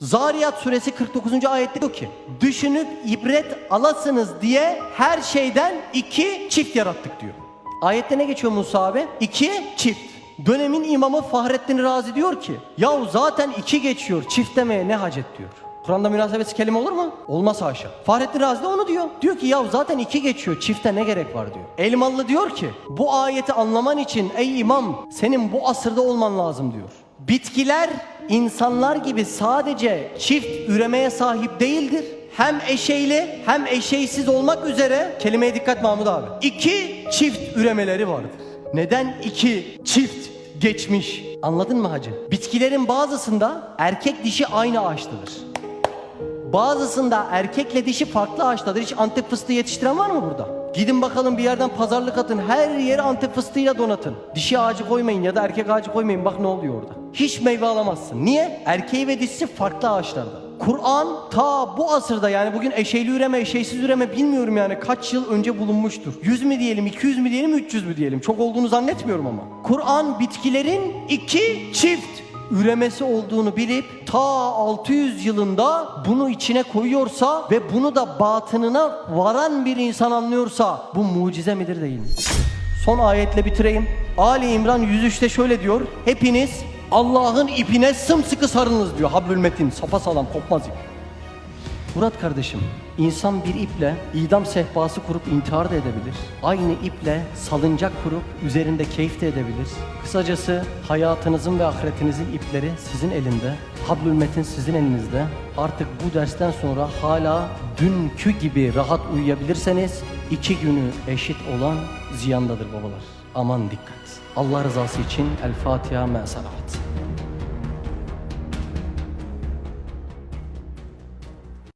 Zariyat suresi 49. ayette diyor ki düşünüp ibret alasınız diye her şeyden iki çift yarattık diyor. Ayette ne geçiyor Musa abi? İki çift. Dönemin imamı Fahrettin Razi diyor ki yahu zaten iki geçiyor çift demeye ne hacet diyor. Kur'an'da münasebesi kelime olur mu? Olmaz haşa. Fahrettin Razi de onu diyor. Diyor ki yahu zaten iki geçiyor çifte ne gerek var diyor. Elmalı diyor ki bu ayeti anlaman için ey imam senin bu asırda olman lazım diyor. Bitkiler insanlar gibi sadece çift üremeye sahip değildir. Hem eşeyli hem eşeysiz olmak üzere kelimeye dikkat Mahmut abi. İki çift üremeleri vardır. Neden iki çift geçmiş? Anladın mı hacı? Bitkilerin bazısında erkek dişi aynı ağaçtadır. Bazısında erkekle dişi farklı ağaçtadır. Hiç antep fıstığı yetiştiren var mı burada? Gidin bakalım bir yerden pazarlık atın. Her yeri antep fıstığıyla donatın. Dişi ağacı koymayın ya da erkek ağacı koymayın. Bak ne oluyor orada. Hiç meyve alamazsın. Niye? Erkeği ve dişisi farklı ağaçlarda. Kur'an ta bu asırda yani bugün eşeğli üreme, eşeğsiz üreme bilmiyorum yani kaç yıl önce bulunmuştur. 100 mi diyelim, 200 mi diyelim, 300 mü diyelim. Çok olduğunu zannetmiyorum ama. Kur'an bitkilerin iki çift üremesi olduğunu bilip ta 600 yılında bunu içine koyuyorsa ve bunu da batınına varan bir insan anlıyorsa bu mucize midir değil mi? Son ayetle bitireyim. Ali İmran 103'te şöyle diyor. Hepiniz Allah'ın ipine sımsıkı sarılınız diyor. Hablül metin sapasağlam kopmaz ip. Murat kardeşim, insan bir iple idam sehpası kurup intihar da edebilir. Aynı iple salıncak kurup üzerinde keyif de edebilir. Kısacası hayatınızın ve ahiretinizin ipleri sizin elinde. Hablül metin sizin elinizde. Artık bu dersten sonra hala dünkü gibi rahat uyuyabilirseniz iki günü eşit olan ziyandadır babalar. Aman dikkat. Allah rızası için El Fatiha me salavat.